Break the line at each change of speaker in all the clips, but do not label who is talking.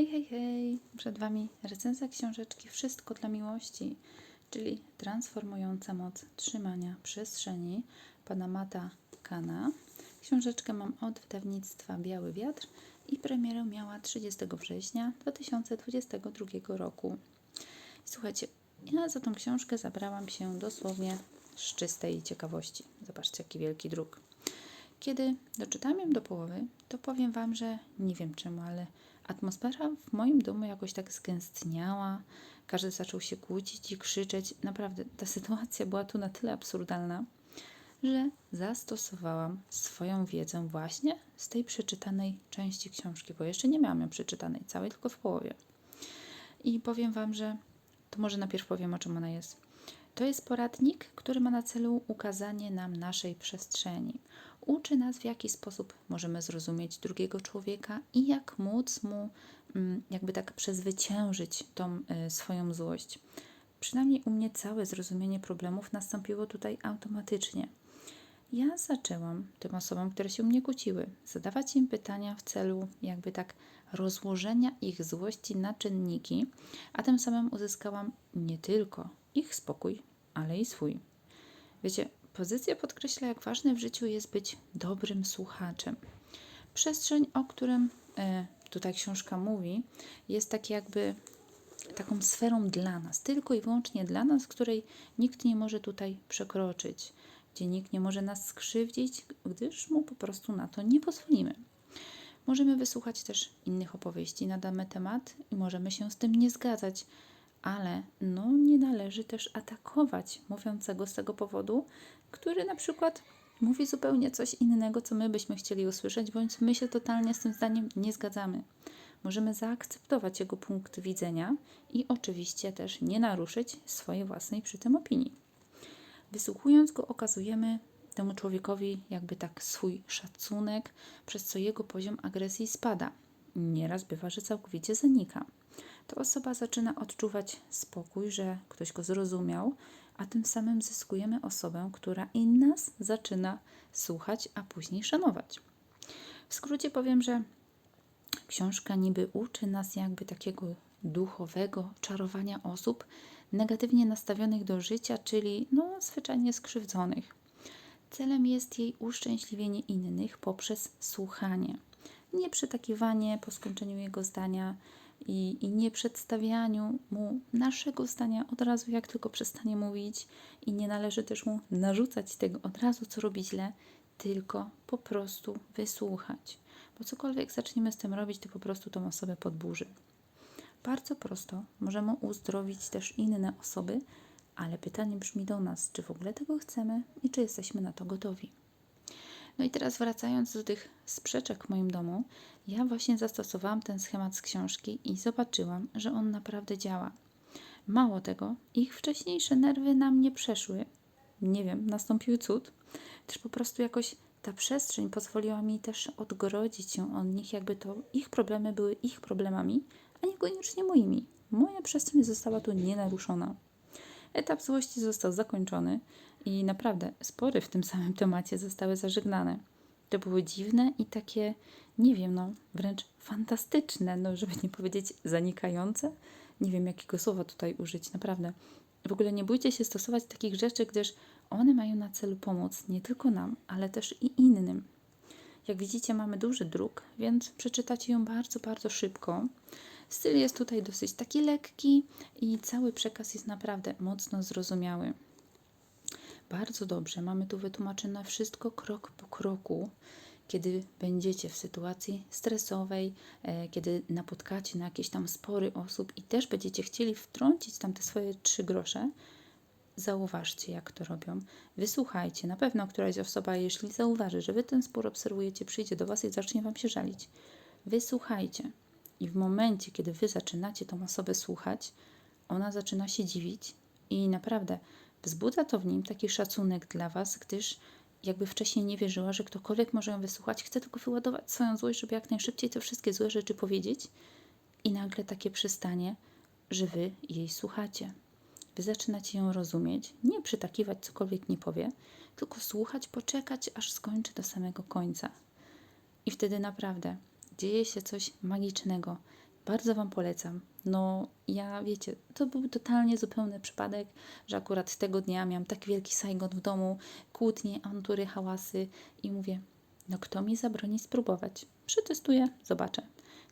Hej, hej, hej! Przed Wami recenzja książeczki Wszystko dla miłości, czyli transformująca moc trzymania przestrzeni pana Mata Kana. Książeczkę mam od wydawnictwa Biały Wiatr i premierę miała 30 września 2022 roku. Słuchajcie, ja za tą książkę zabrałam się dosłownie z czystej ciekawości. Zobaczcie, jaki wielki druk. Kiedy doczytałam ją do połowy, to powiem Wam, że nie wiem czemu, ale atmosfera w moim domu jakoś tak zgęstniała. Każdy zaczął się kłócić i krzyczeć. Naprawdę, ta sytuacja była tu na tyle absurdalna, że zastosowałam swoją wiedzę właśnie z tej przeczytanej części książki, bo jeszcze nie miałam ją przeczytanej całej, tylko w połowie. I powiem Wam, że to może najpierw powiem, o czym ona jest. To jest poradnik, który ma na celu ukazanie nam naszej przestrzeni. Uczy nas, w jaki sposób możemy zrozumieć drugiego człowieka i jak móc mu mm, jakby tak przezwyciężyć tą y, swoją złość. Przynajmniej u mnie całe zrozumienie problemów nastąpiło tutaj automatycznie. Ja zaczęłam tym osobom, które się u mnie kłóciły, zadawać im pytania w celu jakby tak rozłożenia ich złości na czynniki, a tym samym uzyskałam nie tylko ich spokój, ale i swój. Wiecie, pozycja podkreśla, jak ważne w życiu jest być dobrym słuchaczem. Przestrzeń, o którym e, tutaj książka mówi, jest tak jakby taką sferą dla nas, tylko i wyłącznie dla nas, której nikt nie może tutaj przekroczyć, gdzie nikt nie może nas skrzywdzić, gdyż mu po prostu na to nie pozwolimy. Możemy wysłuchać też innych opowieści na dany temat i możemy się z tym nie zgadzać, ale no, nie należy też atakować mówiącego z tego powodu, który na przykład mówi zupełnie coś innego, co my byśmy chcieli usłyszeć, bądź my się totalnie z tym zdaniem nie zgadzamy. Możemy zaakceptować jego punkt widzenia i oczywiście też nie naruszyć swojej własnej przy tym opinii. Wysłuchując go, okazujemy temu człowiekowi jakby tak swój szacunek, przez co jego poziom agresji spada. Nieraz bywa, że całkowicie zanika. To osoba zaczyna odczuwać spokój, że ktoś go zrozumiał, a tym samym zyskujemy osobę, która i nas zaczyna słuchać, a później szanować. W skrócie powiem, że książka niby uczy nas jakby takiego duchowego czarowania osób negatywnie nastawionych do życia, czyli no zwyczajnie skrzywdzonych. Celem jest jej uszczęśliwienie innych poprzez słuchanie. Nie przytakiwanie po skończeniu jego zdania i, i nie przedstawianiu mu naszego zdania od razu, jak tylko przestanie mówić, i nie należy też mu narzucać tego od razu, co robi źle, tylko po prostu wysłuchać. Bo cokolwiek zaczniemy z tym robić, to po prostu tą osobę podburzy. Bardzo prosto możemy uzdrowić też inne osoby, ale pytanie brzmi do nas, czy w ogóle tego chcemy i czy jesteśmy na to gotowi. No i teraz wracając do tych sprzeczek w moim domu, ja właśnie zastosowałam ten schemat z książki i zobaczyłam, że on naprawdę działa. Mało tego, ich wcześniejsze nerwy nam nie przeszły. Nie wiem, nastąpił cud, też po prostu jakoś ta przestrzeń pozwoliła mi też odgrodzić się od nich, jakby to ich problemy były ich problemami, a niekoniecznie moimi. Moja przestrzeń została tu nienaruszona. Etap złości został zakończony i naprawdę spory w tym samym temacie zostały zażegnane. To były dziwne i takie, nie wiem, no wręcz fantastyczne, no żeby nie powiedzieć zanikające. Nie wiem, jakiego słowa tutaj użyć, naprawdę. W ogóle nie bójcie się stosować takich rzeczy, gdyż one mają na celu pomóc nie tylko nam, ale też i innym. Jak widzicie, mamy duży druk, więc przeczytacie ją bardzo, bardzo szybko. Styl jest tutaj dosyć taki lekki i cały przekaz jest naprawdę mocno zrozumiały. Bardzo dobrze, mamy tu wytłumaczone wszystko krok po kroku. Kiedy będziecie w sytuacji stresowej, e, kiedy napotkacie na jakieś tam spory osób i też będziecie chcieli wtrącić tam te swoje trzy grosze, zauważcie, jak to robią. Wysłuchajcie. Na pewno któraś osoba, jeśli zauważy, że wy ten spór obserwujecie, przyjdzie do was i zacznie wam się żalić. Wysłuchajcie. I w momencie, kiedy wy zaczynacie tą osobę słuchać, ona zaczyna się dziwić i naprawdę wzbudza to w nim taki szacunek dla was, gdyż jakby wcześniej nie wierzyła, że ktokolwiek może ją wysłuchać, chce tylko wyładować swoją złość, żeby jak najszybciej te wszystkie złe rzeczy powiedzieć i nagle takie przystanie, że wy jej słuchacie. Wy zaczynacie ją rozumieć, nie przytakiwać cokolwiek nie powie, tylko słuchać, poczekać, aż skończy do samego końca. I wtedy naprawdę dzieje się coś magicznego. Bardzo Wam polecam. No, ja wiecie, to był totalnie zupełny przypadek, że akurat tego dnia miałam tak wielki sajgon w domu, kłótnie, awantury, hałasy i mówię, no kto mi zabroni spróbować? Przetestuję, zobaczę.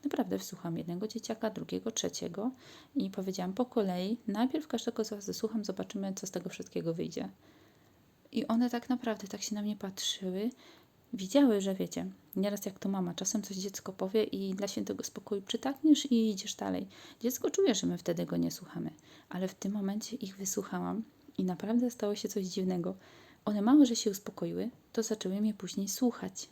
Naprawdę wsłucham jednego dzieciaka, drugiego, trzeciego i powiedziałam po kolei, najpierw każdego z Was wysłucham, zobaczymy, co z tego wszystkiego wyjdzie. I one tak naprawdę tak się na mnie patrzyły, widziały, że wiecie, nieraz jak to mama, czasem coś dziecko powie i dla świętego spokoju przytakniesz i idziesz dalej. Dziecko czuje, że my wtedy go nie słuchamy, ale w tym momencie ich wysłuchałam i naprawdę stało się coś dziwnego. One mało, że się uspokoiły, to zaczęły mnie później słuchać.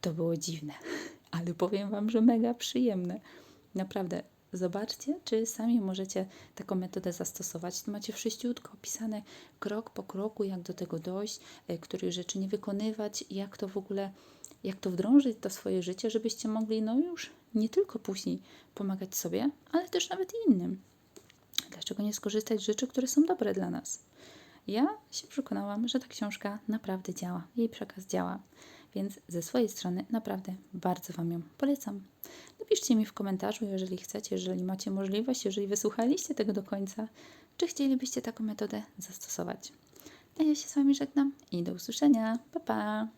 To było dziwne, ale powiem Wam, że mega przyjemne. Naprawdę, zobaczcie, czy sami możecie taką metodę zastosować. Macie wszyściutko opisane krok po kroku, jak do tego dojść, e, których rzeczy nie wykonywać, jak to w ogóle, jak to wdrążyć do swoje życie, żebyście mogli, no już nie tylko później pomagać sobie, ale też nawet innym. Dlaczego nie skorzystać z rzeczy, które są dobre dla nas? Ja się przekonałam, że ta książka naprawdę działa, jej przekaz działa, więc ze swojej strony naprawdę bardzo Wam ją polecam. Napiszcie mi w komentarzu, jeżeli chcecie, jeżeli macie możliwość, jeżeli wysłuchaliście tego do końca, czy chcielibyście taką metodę zastosować. A ja się z Wami żegnam i do usłyszenia. Pa, pa!